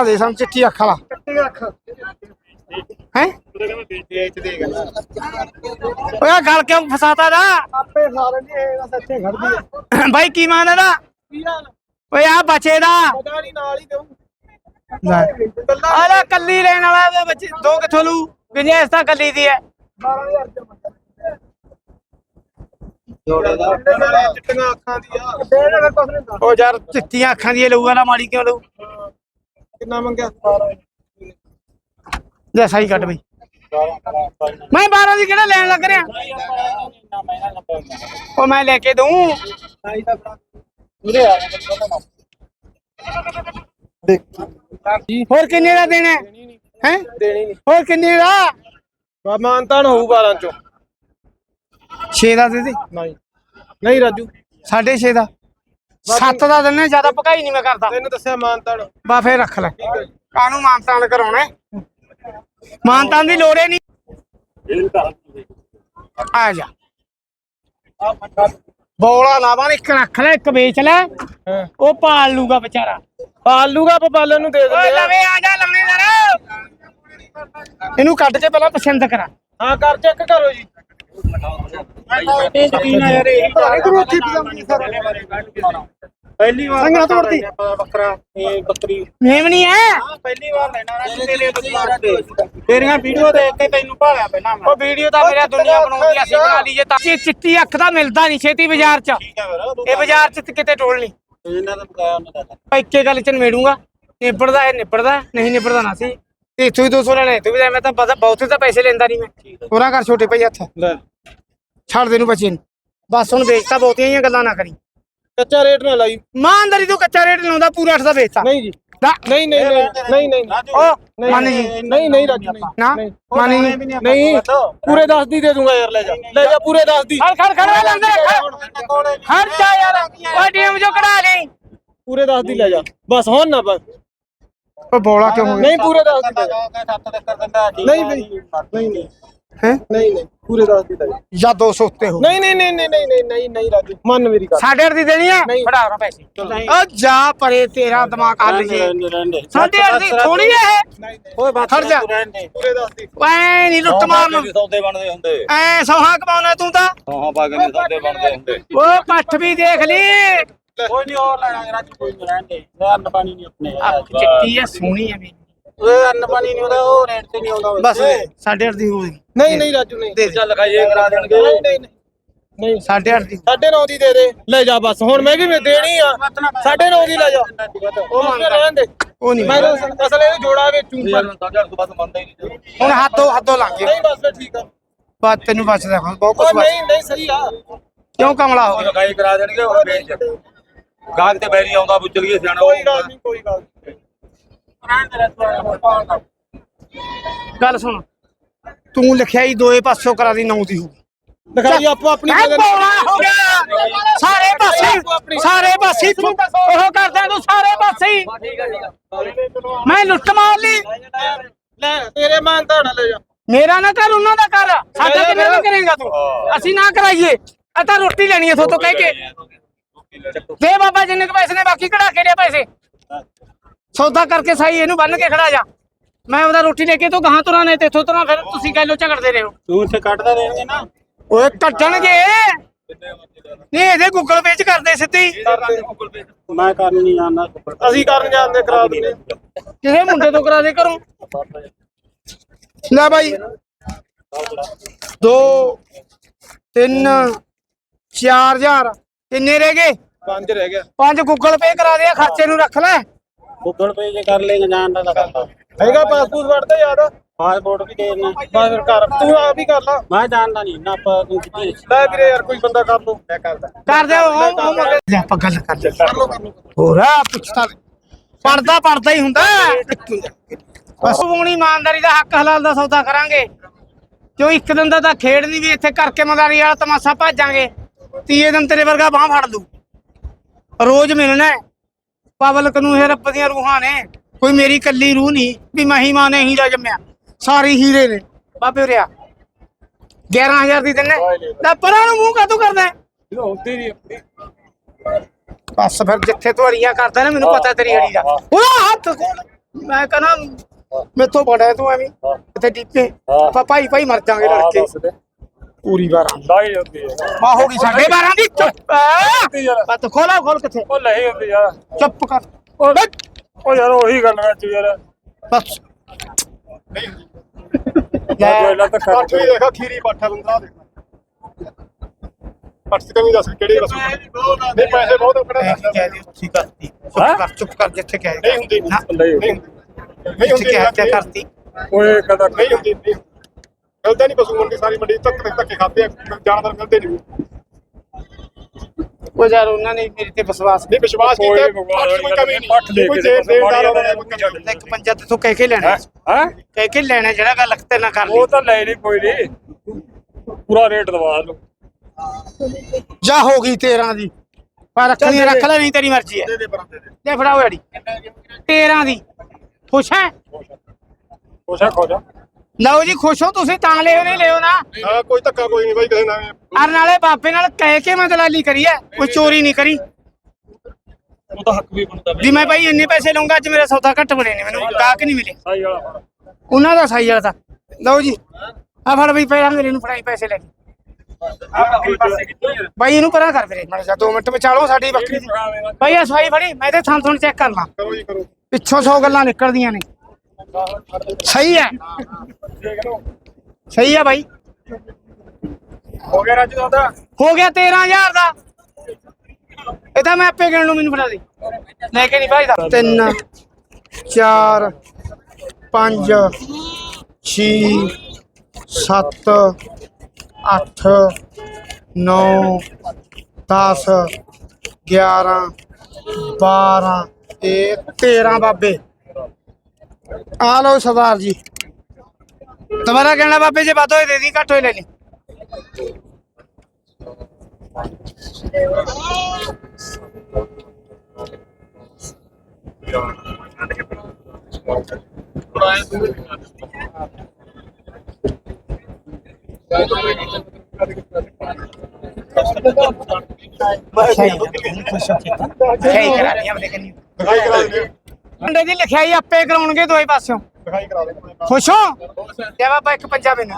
ਬੱਕਰਾ ਦੇ ਸਾਨੂੰ ਚਿੱਟੀ ਅੱਖ ਵਾਲਾ। ਹੈ? ਦੇ ਓਏ ਆਹ ਗੱਲ ਕਿਉਂ ਫਸਾਤਾ ਦਾ ਆਪੇ ਸਾਰੇ ਨਹੀਂ ਇਹ ਬਸ ਇੱਥੇ ਖੜਦੀ ਬਾਈ ਕੀ ਮਾਨ ਇਹਦਾ? ਓਏ ਆ ਬੱਚੇ ਦਾ। ਪਤਾ ਨਹੀਂ ਨਾਲ ਹੀ ਦੇਉ ਆ ਲੈ ਕੱਲੀ ਲੈਣ ਵਾਲਾ ਇਹਦੇ ਬੱਚੇ ਦੋ ਕਿੱਥੋਂ ਲੂ ਗੁੰਜਾਇਸ਼ ਤਾਂ ਕੱਲੀ ਦੀ ਹੈ। 12000 ਚ ਮੰਗਾ ਜੋੜੇ ਦਾ ਚਿੱਟੀਆਂ ਅੱਖਾਂ ਦੀ ਆ ਦੇ ਦੇ ਉਹ ਯਾਰ ਚਿੱਟੀਆਂ ਅੱਖਾਂ ਦੀ ਲਊਗਾ ਨਾ ਮਾੜੀ ਕਿਉਂ ਲਊ? ਕਿੰਨਾ ਮੰਗਿਆ? 12 ਲੈ ਸਹੀ ਕੱਟ ਬਈ ਮੈਂ 12 ਦੀ ਕਿਹੜਾ ਲੈਣ ਲੱਗ ਰਿਹਾ? ਉਹ ਮੈਂ ਲੈ ਕੇ ਦੂੰ ਹੋਰ ਕਿੰਨੇ ਦਾ ਦੇਣਾ ਹੈ? ਦੇਣੀ ਨਹੀਂ ਹੋਰ ਕਿੰਨੇ ਦਾ? ਮਾਨਤਾਨ ਹੋਊ 12 ਚੋਂ। 6 ਦਾ ਦੇ ਦੇ। ਨਹੀਂ। ਨਹੀਂ ਰਾਜੂ। 6.5 ਦਾ। 7 ਦਾ ਦਿੰਨੇ ਜ਼ਿਆਦਾ ਪਕਾਈ ਨਹੀਂ ਮੈਂ ਕਰਦਾ। ਤੈਨੂੰ ਦੱਸਿਆ ਮਾਨਤਾਨ। ਬਾ ਫੇਰ ਰੱਖ ਲੈ। ਕਾਹਨੂੰ ਮਾਨਤਾਨ ਕਰਾਉਣਾ? ਮਾਨਤਾਨ ਦੀ ਲੋੜ ਹੀ ਨਹੀਂ ਆ ਜਾ। ਬੋਲਾ ਨਾ ਬਣ ਇੱਕ ਰੱਖ ਲੈ ਇੱਕ ਵੇਚ ਲੈ। ਉਹ ਪਾਲ ਲੂਗਾ ਵਿਚਾਰਾ। ਪਾਲ ਲੂਗਾ ਆਪਾਂ ਪਾਲਣ ਨੂੰ ਦੇ ਓਏ ਦਿੰਦੇ ਲਵੇ ਆ ਜਾ ਲੰਮੇਦਾਰ ਇਹਨੂੰ ਕੱਢ ਕੇ ਪਹਿਲਾਂ ਪਸੰਦ ਕਰਾ। ਹਾਂ ਕਰ ਚੈੱਕ ਕਰੋ ਜੀ। ਇਹ ਯਕੀਨ ਆ ਯਾਰ ਇਹ ਗੁਰੂ ਉੱਥੇ ਪਜਾਮੀ ਸਰ ਪਹਿਲੀ ਵਾਰ ਸੰਗਣਾ ਤੋੜਦੀ। ਬੱਕਰਾ ਇਹ ਬੱਕਰੀ। ਮੇਮ ਨਹੀਂ ਹੈ। ਪਹਿਲੀ ਵਾਰ ਲੈਣਾ ਰਾਜੂ ਤੇਰੇ ਤੋਂ ਤੇਰੀਆਂ ਵੀਡੀਓ ਦੇਖ ਕੇ ਤੈਨੂੰ ਭਾਲਿਆ ਪਹਿਲਾਂ ਮੈਂ। ਉਹ ਵੀਡੀਓ ਤਾਂ ਮੇਰਾ ਦੁਨੀਆ ਬਣਾਉਂਦੀ ਅਸੀਂ ਬਣਾ ਲਈਏ ਤਾਂ। ਚਿ- ਚਿੱਟੀ ਅੱਖ ਦਾ ਮਿਲਦਾ ਨਹੀਂ ਛੇਤੀ ਬਾਜ਼ਾਰ 'ਚ। ਠੀਕ ਹੈ ਫਿਰ ਇਹ ਬਾਜ਼ਾਰ 'ਚ ਕਿਤੇ ਟੋਲ ਨਹੀਂ। ਇਹਨਾਂ ਦਾ ਬਕਾਇਆ ਉਹਨਾਂ ਦਾ। ਮੈਂ ਇੱਕੇ ਗੱਲ 'ਚ ਨਿਬੜੂਗਾ। ਨਿਬੜਦਾ ਹੈ ਨਿਬੜਦਾ ਨਹੀਂ ਨਿਬੜਦਾ ਨਾ ਸੀ। ਤੇ ਇੱਥੋਂ ਹੀ 200 ਲੈਣੇ ਤੂੰ ਵੀ ਮੈਂ ਤਾਂ ਪਤਾ ਬਹੁਤੇ ਤਾਂ ਪੈਸੇ ਲੈਂਦਾ ਨਹੀਂ ਮੈਂ। ਹੋਰਾਂ ਕਰ ਛੋਟੇ ਭਾਈ ਹੱਥ। ਛੱਡ ਦੇ ਨੂੰ ਬੱਚੇ ਨੂੰ। ਬਸ ਹੁਣ ਵੇਚਤਾ ਬਹੁਤੀਆਂ ਹੀ ਗੱਲਾਂ ਨਾ ਕਰੀ। ਕੱਚਾ ਰੇਟ ਨਾ ਲਾਈ। ਇਮਾਨਦਾਰੀ ਤੋਂ ਕੱਚਾ ਰੇਟ ਲਾਉਂਦਾ ਪੂਰਾ 8 ਦਾ ਵੇਚਤਾ ਨਹੀਂ ਜੀ। ਨਹੀਂ ਨਹੀਂ ਨਹੀਂ ਨਹੀਂ ਨਹੀਂ। ਉਹ ਨਹੀਂ, ਮੰਨ ਜੀ। ਨਹੀਂ ਨਹੀਂ ਰਾਜੂ ਨਹੀਂ। ਨਾ ਨਹੀਂ। ਮੰਨ ਜੀ। ਨਹੀਂ ਪੂਰੇ 10 ਦੀ ਦੇ ਦੂੰਗਾ ਯਾਰ ਲੈ ਜਾ। ਲੈ ਜਾ ਪੂਰੇ 10 ਦੀ। ਖੜ ਖੜ ਖੜ ਲੈਂਦੇ ਖੜ ਜਾ ਯਾਰ। ਓਏ ਟੀਮ ਜੋ ਕਢਾ ਲਈ। ਪੂਰੇ 10 ਦੀ ਲੈ ਜਾ। ਬਸ ਹੁਣ ਨਾ ਬਸ। ਓ ਬੋਲਾ ਕਿਉਂ ਨਹੀਂ ਪੂਰੇ 10 ਦੀ ਲੈ ਜਾ ਸੱਤ ਦੇ ਕਰ ਦਿੰਦਾ ਠੀਕ ਨਹੀਂ ਨਹੀਂ। ਨਹੀਂ ਨਹੀਂ। ਹੈ? ਨਹੀਂ ਨਹੀਂ ਪੂਰੇ 10 ਦੀ ਜਾਂ 200 ਉੱਤੇ ਹੋ ਨਹੀਂ ਨਹੀਂ ਨਹੀਂ ਨਹੀਂ ਨਹੀਂ ਨਹੀਂ ਨਹੀਂ ਰਾਜੂ ਮੰਨ ਮੇਰੀ ਗੱਲ। ਸਾਢੇ ਅੱਠ ਦੇਣੀ ਆ? ਫੜਾ ਰਾ ਪੈਸੇ। ਨਹੀਂ। ਜਾ ਪਰੇ ਤੇਰਾ ਦਿਮਾਗ ਹੱਲ ਜੇ। ਸਾਢੇ ਅੱਠ ਥੋੜੀ ਐ ਓਏ ਬਾਤ ਖੜ ਜਾ। ਪੂਰੇ 10 ਦੀ। ਐ ਨਹੀਂ ਲੁੱਟ ਮਾਰਨ। ਸੌਦੇ ਬਣਦੇ ਹੁੰਦੇ। ਐ ਸੌਹਾ ਕਮਾਉਣਾ ਤੂੰ ਤਾਂ। ਸੌਹਾਂ ਪਾ ਕੇ ਸੌਦੇ ਬਣਦੇ ਹੁੰਦੇ। ਓ ਪੱਠ ਵੀ ਦੇਖ ਲਈ ਕੋਈ ਨਹੀਂ ਹੋਰ ਲੈਣਾ ਰਾਜੂ ਕੋਈ ਨਹੀਂ ਰਹਿਣ ਦੇ। ਯਾਰ ਪਾਣੀ ਨਹੀਂ ਆਪਣੇ। ਆਹ ਚਿੱਟੀ ਐ ਸੋਹਣੀ ਐ ਵੀ ਅੰਨ ਪਾਣੀ ਨਹੀਂ ਉਹਦਾ ਉਹ ਰੇਟ ਤੇ ਨਹੀਂ ਆਉਂਦਾ ਬਸ ਸਾਢੇ ਅੱਠ ਦੀ ਹੋਊਗੀ ਨਹੀਂ ਨਹੀਂ ਰਾਜੂ ਨਹੀਂ। ਦੇ ਦੇ। ਚੱਲ ਖਾਈਏ ਕਰਾ ਦੇਣਗੇ। ਨਹੀਂ ਨਹੀਂ ਨਹੀਂ। ਨਹੀਂ। ਸਾਢੇ ਅੱਠ ਦੀ। ਸਾਢੇ 9 ਦੀ ਦੇ ਦੇ। ਲੈ ਜਾ ਬਸ ਹੁਣ ਮੈਂ ਵੀ ਮੈਂ ਦੇਣੀ ਆ? ਸਾਢੇ 9 ਦੀ ਲੈ ਜਾ। ਉਹ ਮੰਗ ਰਹਿਣ ਦੇ ਉਹ ਨਹੀਂ ਮੈਂ ਤਾਂ ਅਸਲ ਇਹ ਜੋੜਾ ਵੇਚੂ ਯਾਰ ਸਾਡਾ ਤੋਂ ਬਸ ਮੰਨਦਾ ਹੀ ਨਹੀਂ ਹੁਣ ਹੱਥੋਂ ਹੱਥੋਂ ਲੰਘ ਗਿਆ। ਨਹੀਂ ਬਸ ਫਿਰ ਠੀਕ ਆ। ਬਸ ਤੈਨੂੰ ਹੁਣ ਬਹੁਤ ਕੁਝ ਨਹੀਂ ਨਹੀਂ ਸਹੀ ਆ। ਕਿਉਂ ਕਮਲਾ ਹੋ ਗਿਆ? ਲਗਾਈ ਕਰਾ ਦੇਣਗੇ ਉਹ ਵੇਚ। ਗਾਹਕ ਤੇ ਬੈਰੀ ਆਉਂਦਾ ਗਈ ਸਿਆਣਾ ਕੋਈ ਗੱਲ ਨਹੀਂ ਕੋਈ ਗੱਲ। ਗੱਲ ਸੁਣ। ਤੂੰ ਲਿਖਿਆ ਹੀ ਦੋਏ ਪਾਸੋਂ ਕਰਾ ਦੀ ਨੌ ਦੀ ਹੋ ਦਿਖਾਈ ਆਪੋ ਆਪਣੀ ਹੋ ਗਿਆ। ਸਾਰੇ ਪਾਸੇ ਸਾਰੇ ਪਾਸੇ ਤੂੰ ਉਹ ਕਰਦਾ ਤੂੰ ਸਾਰੇ ਪਾਸੇ। ਮੈਂ ਲੁੱਟ ਮਾਰ ਲਈ। ਲੈ ਤੇਰੇ ਮਾਨ ਤਾਂ ਨਾ ਲੈ ਜਾ। ਮੇਰਾ ਨਾ ਕਰ ਉਹਨਾਂ ਦਾ ਕਰ ਸਾਡਾ ਕਿਵੇਂ ਨਾ ਕਰੇਗਾ ਤੂੰ? ਅਸੀਂ ਨਾ ਕਰਾਈਏ। ਆ ਤਾਂ ਰੋਟੀ ਲੈਣੀ ਹੈ ਥੋਤੋਂ ਕਹਿ ਕੇ। ਦੇ ਬਾਬਾ ਜਿੰਨੇ ਕੁ ਪੈਸੇ ਨੇ ਬਾਕੀ ਕਢਾ ਕੇ ਦੇ ਪੈਸੇ। ਸੌਦਾ ਕਰਕੇ ਸਾਈ ਇਹਨੂੰ ਬੰਨ ਕੇ ਖੜਾ ਜਾ। ਮੈਂ ਉਹਦਾ ਰੋਟੀ ਲੈ ਕੇ ਤੋਂ ਗਾਹਾਂ ਤੁਰਾਂ ਨੇ ਤੇ ਇੱਥੋਂ ਤੁਰਾਂ ਫਿਰ ਤੁਸੀਂ ਕਹਿ ਲੋ ਝਗੜਦੇ ਰਹੋ। ਤੂੰ ਇੱਥੇ ਕੱਟਦਾ ਦੇਣਗੇ ਨਾ। ਓਏ ਕੱਟਣਗੇ ਨਹੀਂ ਇਹਦੇ ਗੂਗਲ ਪੇ ਚ ਕਰਦੇ ਸਿੱਧੀ। ਮੈਂ ਕਰਨ ਨਹੀਂ ਜਾਣਦਾ। ਅਸੀਂ ਕਰਨ ਜਾਂਦੇ ਕਰਾ ਦਿੰਦੇ। ਕਿਸੇ ਮੁੰਡੇ ਤੋਂ ਕਰਾ ਦੇ ਕਰੋ ਲੈ ਬਾਈ। 2 3 4000 ਕਿੰਨੇ ਰਹਿ ਗਏ? ਪੰਜ ਰਹਿ ਗਿਆ ਪੰਜ ਗੂਗਲ ਪੇ ਕਰਾ ਦੇ ਖਰਚੇ ਨੂੰ ਰੱਖ ਲੈ। ਗੂਗਲ ਪੇ ਜੇ ਕਰ ਲੇਗਾ ਜਾਣਦਾ ਤਾਂ ਕਰਦਾ ਹੈਗਾ ਪਾਸਪੋਰਟ ਵੜਦਾ ਯਾਦ ਪਾਸਪੋਰਟ ਵੀ ਦੇ ਦੇਣਾ ਬਸ ਫਿਰ ਕਰ ਤੂੰ ਆਪ ਹੀ ਕਰ ਲਾ। ਮੈਂ ਜਾਣਦਾ ਨਹੀਂ ਨਾ ਆਪਾਂ ਤੂੰ ਕਿੱਥੇ ਲੈ ਵੀਰੇ ਯਾਰ ਕੋਈ ਬੰਦਾ ਕਰ ਲੋ ਮੈਂ ਕਰਦਾ। ਕਰ ਦੇ ਉਹ ਉਹ ਲੈ ਆਪਾਂ ਗੱਲ ਕਰ ਲੈ ਹੋਰ ਆ ਪੁੱਛਤਾ ਪੜਦਾ ਪੜਦਾ ਹੀ ਹੁੰਦਾ। ਬਸ ਪੂਣੀ ਇਮਾਨਦਾਰੀ ਦਾ ਹੱਕ ਹਲਾਲ ਦਾ ਸੌਦਾ ਕਰਾਂਗੇ। ਜੋ ਇੱਕ ਦਿਨ ਦਾ ਤਾਂ ਖੇਡ ਨਹੀਂ ਵੀ ਇੱਥੇ ਕਰਕੇ ਮਦਾਰੀ ਵਾਲਾ ਤਮਾਸ਼ਾ ਭਾਜਾਂਗੇ ਤੀਏ ਦਿਨ ਤੇਰੇ ਵਰਗਾ ਬਾਹ ਫੜ ਲੂ ਰੋਜ਼ ਮਿਲਣਾ ਹੈ। ਪਬਲਿਕ ਨੂੰ ਇਹ ਰੱਬ ਦੀਆਂ ਰੂਹਾਂ ਨੇ। ਕੋਈ ਮੇਰੀ ਕੱਲੀ ਰੂਹ ਨਹੀਂ ਵੀ ਮਹੀਮਾ ਨੇ ਹੀਰਾ ਜੰਮਿਆ। ਸਾਰੇ ਹੀਰੇ ਨੇ। ਬਾਬੇ ਉਰਿਆ 11000 ਦੀ ਦਿੰਨੇ। ਪਰਾਂ ਨੂੰ ਮੂੰਹ ਕਾਤੋਂ ਕਰਦਾ? ਹੁੰਦੀ ਨਹੀਂ ਬਸ ਫਿਰ ਜਿੱਥੇ ਤੂੰ ਅੜੀਆਂ ਕਰਦਾ ਨਾ ਮੈਨੂੰ ਪਤਾ ਤੇਰੀ ਅੜੀ ਦਾ। ਉਹਦਾ ਹੱਥ ਮੈਂ ਕਹਣਾ ਮੇਥੋਂ ਬੜਾ ਤੂੰ ਐਵੇਂ। ਕਿਤੇ ਡੀਪੇ। ਆਪਾਂ ਭਾਈ ਭਾਈ ਮਰ ਜਾਾਂਗੇ ਲੜਕੇ। ਪੂਰੀ 12 ਲਾਈ ਹੁੰਦੀ ਹੈ ਮਾ ਹੋ ਗਈ ਸਾਡੇ। 12 ਦੀ ਚੁੱਪ। ਪਤ ਖੋਲਾ ਖੋਲ ਕਿੱਥੇ? ਉਹ ਨਹੀਂ ਹੁੰਦੀ ਯਾਰ ਚੁੱਪ ਕਰ। ਉਹ ਯਾਰ ਉਹੀ ਗੱਲ ਵਿੱਚ ਯਾਰ। ਬਸ। ਤਾਂ ਕਰ ਅੱਠ ਵੀ ਦੇਖਾ ਖੀਰੀ ਪਾਠਾ ਬੰਦਾ ਦੇਖ। ਅੱਠ ਤੇ ਕਮੀ ਦੱਸ ਕਿਹੜੀ ਰਸਮ ਨਹੀਂ ਪੈਸੇ ਬਹੁਤ ਦੱਸਦਾ ਕਹਿ ਦੇ ਉੱਥੇ ਕਰਤੀ ਚੁੱਪ? ਕਰ ਚੁੱਪ ਕਰ ਜਿੱਥੇ ਕਹਿ ਨਹੀਂ ਹੁੰਦੀ। ਨਹੀਂ ਨਹੀਂ ਹੁੰਦੀ। ਨਹੀਂ ਹੁੰਦੀ। ਕਹਿ ਤੇ ਕਰਤੀ। ਓਏ ਕਦਾ ਨਹੀਂ ਹੁੰਦੀ ਨਹੀਂ ਮਿਲਦਾ ਨਹੀਂ ਪਸ਼ੂ ਮੰਡੀ ਸਾਰੀ ਮੰਡੀ ਧੱਕ ਧੱਕ ਖਾਦੇ ਆ ਜਾਨਵਰ ਮਿਲਦੇ ਨਹੀਂ। ਉਹ ਯਾਰ ਉਹਨਾਂ ਨੇ ਮੇਰੇ ਤੇ ਵਿਸ਼ਵਾਸ ਨਹੀਂ ਵਿਸ਼ਵਾਸ ਕੀਤਾ ਕੋਈ ਕਮੀ ਨਹੀਂ। ਕੋਈ ਕੇ ਦੇਰ ਦੇਰ ਮਾੜੀ ਦਾ ਗੱਲ ਕੋਈ ਕਮੀ ਨਹੀਂ। ਇੱਕ ਪੰਜਾ ਤੇ ਤੂੰ ਕਹਿ ਕੇ ਲੈਣਾ ਹੈ। ਕਹਿ ਕੇ ਲੈਣਾ ਜਿਹੜਾ ਗੱਲ ਤੇ ਨਾ ਕਰ ਲਈ। ਉਹ ਤਾਂ ਲੈ ਨਹੀਂ ਕੋਈ ਨਹੀਂ। ਪੂਰਾ ਰੇਟ ਦਵਾ ਲਓ ਜਾ ਹੋ ਗਈ 13 ਦੀ। ਪਰ ਰੱਖਣੀ ਰੱਖ ਲੈ ਨਹੀਂ ਤੇਰੀ ਮਰਜ਼ੀ ਹੈ। ਦੇ ਦੇ ਪਰਾਂ ਦੇ ਫੜਾਓ ਅੜੀ 13 ਦੀ। ਖੁਸ਼ ਹੈ? ਕੋਸ਼ਾ ਖੋਜਾ ਲਓ ਜੀ ਖੁਸ਼ ਹੋ ਤੁਸੀਂ ਤਾਂ ਲਿਓ ਨਹੀਂ ਲਿਓ ਨਾ। ਹਾਂ ਕੋਈ ਧੱਕਾ ਕੋਈ ਨਹੀਂ ਬਾਈ ਕਿਸੇ ਨਾਲ। ਅਰ ਨਾਲੇ ਬਾਪੇ ਨਾਲ ਕਹਿ ਕੇ ਮੈਂ ਦਲਾਲੀ ਕਰੀ ਹੈ ਕੋਈ ਚੋਰੀ ਨਹੀਂ। ਕਰੀ। ਉਹ ਤਾਂ ਹੱਕ ਵੀ ਬਣਦਾ ਵੀ ਮੈਂ ਭਾਈ ਇੰਨੇ ਪੈਸੇ ਲਊਂਗਾ ਅੱਜ ਮੇਰਾ ਸੌਦਾ ਘੱਟ ਬਣੇ ਨੇ ਮੈਨੂੰ ਗਾਹਕ ਨਹੀਂ ਮਿਲੇ। ਸਾਈ ਵਾਲਾ ਉਹਨਾਂ ਦਾ ਸਾਈ ਵਾਲਾ ਤਾਂ। ਲਓ ਜੀ ਆ ਫੜ ਬਈ ਪਹਿਲਾਂ ਮੇਰੇ ਨੂੰ ਫੜਾਈ ਪੈਸੇ ਲੈ ਕੇ। ਬਾਈ ਇਹਨੂੰ ਪਰਾਂ ਕਰ ਵੀਰੇ ਮੈਂ ਜਾ 2 ਮਿੰਟ ਵਿਚਾਲੋ ਸਾਡੀ ਬੱਕਰੀ ਦੀ ਬਾਈ ਆ ਸਵਾਈ ਫੜੀ ਮੈਂ ਤੇ ਥਾਂ ਥਣ ਚੈੱਕ ਕਰ ਲਾਂ ਕਰੋ ਜੀ ਕਰੋ। ਪਿੱਛੋਂ 100 ਗੱਲਾਂ ਨਿਕਲਦੀਆਂ ਨੇ। ਸਹੀ ਹੈ। ਸਹੀ ਹੈ ਬਾਈ। ਹੋ ਗਿਆ ਰਾਜੂ ਦਾ ਹੋ ਗਿਆ 13000 ਦਾ। ਇਹ ਤਾਂ ਮੈਂ ਆਪੇ ਗਿਣ ਨੂੰ ਮੈਨੂੰ ਫੜਾ ਦੇ। ਲੈ ਕੇ ਨਹੀਂ ਭਾਈਦਾ 3 4 5 6 7 8 9 10 11 12 ਇਹ 13 ਬਾਬੇ। ਆ ਲਓ ਸਰਦਾਰ ਜੀ। ਦੁਬਾਰਾ ਕਹਿਣਾ ਬਾਬੇ ਜੇ ਵੱਧ ਹੋਏ ਦੇ ਦੀ ਘੱਟ ਹੋਏ ਲੈ ਲਈ। ਸਹੀ ਖੁਸ਼ ਹੋ। ਕੇ ਮੁੰਡੇ ਦੀ ਲਿਖਾਈ ਆਪੇ ਕਰਾਉਣਗੇ ਦੋਏ ਪਾਸਿਓਂ। ਦਿਖਾਈ ਕਰਾ ਦੇ ਖੁਸ਼ ਹੋ? ਤੇ ਬਾਬਾ ਇੱਕ ਪੰਜਾ ਮੈਨੂੰ